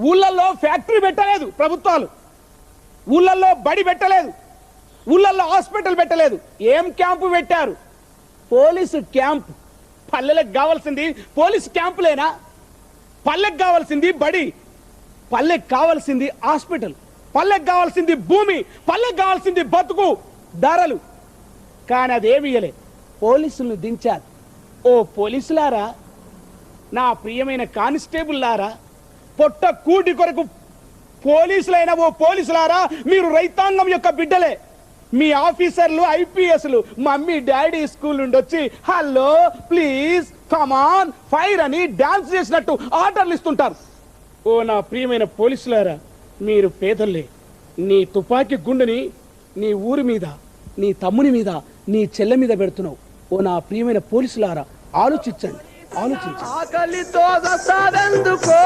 ఊళ్ళల్లో ఫ్యాక్టరీ పెట్టలేదు ప్రభుత్వాలు. ఊళ్ళల్లో బడి పెట్టలేదు. ఊళ్ళల్లో హాస్పిటల్ పెట్టలేదు. ఏం క్యాంపు పెట్టారు? Police camp. పల్లెలకు కావాల్సింది పోలీసు క్యాంపులేనా? పల్లెకు కావాల్సింది బడి. పల్లెకు కావాల్సింది హాస్పిటల్. పల్లెకు కావాల్సింది భూమి. పల్లెకు కావాల్సింది బతుకు. ధరలు. కానీ అదేమి ఇయ్యలే. పోలీసులను దించారు. ఓ పోలీసులారా? నా ప్రియమైన కానిస్టేబుల్లారా? పొట్ట కూటి కొరకు పోలీసులైన ఓ పోలీసులారా మీరు రైతాంగం యొక్క బిడ్డలే. మీ ఆఫీసర్లు ఐపీఎస్లు మమ్మీ డాడీ స్కూల్ నుండి వచ్చి hello please come on fire అని డాన్స్ చేసినట్టు ఆర్డర్లు ఇస్తుంటారు. ఓ నా ప్రియమైన పోలీసులారా మీరు పేదల్లే నీ తుపాకీ గుండెని నీ ఊరి మీద నీ తమ్ముని మీద నీ చెల్లె మీద పెడుతున్నావు. ఓ నా ప్రియమైన పోలీసులారా ఆలోచించండి ఆలోచించండి. ఆకలితో సస్తావెందుకో